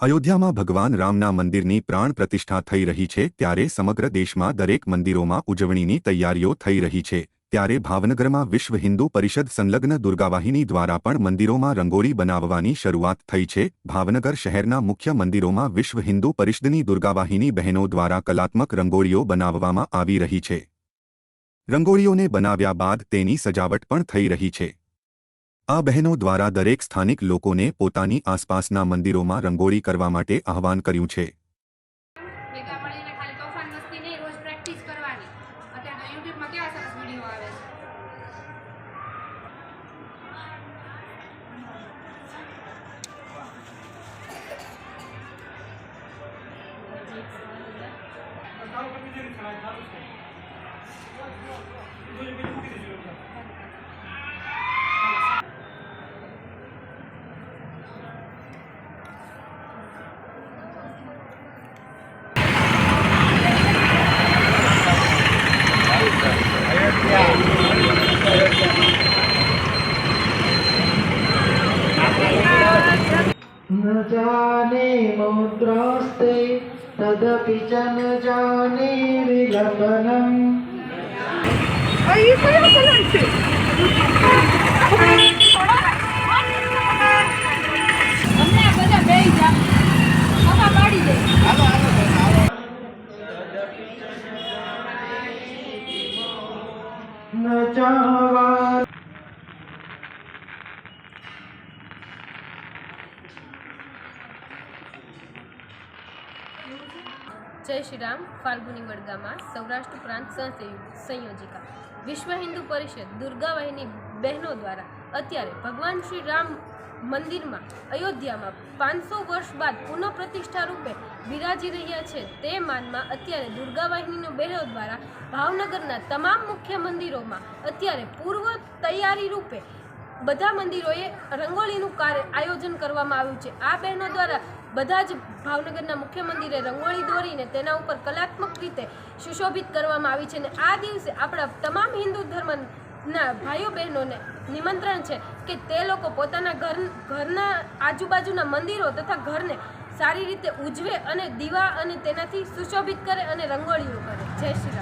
અયોધ્યામાં ભગવાન રામના મંદિરની પ્રાણ પ્રતિષ્ઠા થઈ રહી છે ત્યારે સમગ્ર દેશમાં દરેક મંદિરોમાં ઉજવણીની તૈયારીઓ થઈ રહી છે. ત્યારે ભાવનગરમાં વિશ્વ હિન્દુ પરિષદ સંલગ્ન દુર્ગાવાહિની દ્વારા પણ મંદિરોમાં રંગોળી બનાવવાની શરૂઆત થઈ છે. ભાવનગર શહેરના મુખ્ય મંદિરોમાં વિશ્વ હિન્દુ પરિષદની દુર્ગાવાહિની બહેનો દ્વારા કલાત્મક રંગોળીઓ બનાવવામાં આવી રહી છે. રંગોળીઓને બનાવ્યા બાદ તેની સજાવટ પણ થઈ રહી છે. આ બહેનો દ્વારા દરેક સ્થાનિક લોકોને પોતાની આસપાસના મંદિરોમાં રંગોળી કરવા માટે આહવાન કર્યું છે. મળીને न जाने मौत्रास्ते तदपि च न जाने विलपनम् न जावा જય શ્રી રામ, ફાલ્ગુની વડગામાં સૌરાષ્ટ્ર પ્રાંત સંયોજિકા. વિશ્વ હિન્દુ પરિષદ દુર્ગાવાહિની બહેનો દ્વારા અત્યારે ભગવાન શ્રી રામ મંદિરમાં અયોધ્યામાં પાંચસો વર્ષ બાદ પુનઃ પ્રતિષ્ઠા રૂપે બિરાજી રહ્યા છે તે માનમાં અત્યારે દુર્ગાવાહિનીનો બહેનો દ્વારા ભાવનગરના તમામ મુખ્ય મંદિરોમાં અત્યારે પૂર્વ તૈયારી રૂપે બધા મંદિરોએ રંગોળીનું કાર્ય આયોજન કરવામાં આવ્યું છે. આ બહેનો દ્વારા બધા જ ભાવનગરના મુખ્ય મંદિરે રંગોળી દોરીને તેના ઉપર કલાત્મક રીતે સુશોભિત કરવામાં આવી છે અને આ દિવસે આપણા તમામ હિન્દુ ધર્મના ભાઈઓ બહેનોને નિમંત્રણ છે કે તે લોકો પોતાના ઘર, ઘરના આજુબાજુના મંદિરો તથા ઘરને સારી રીતે ઉજવે અને દીવા અને તેનાથી સુશોભિત કરે અને રંગોળીઓ કરે. જય શ્રી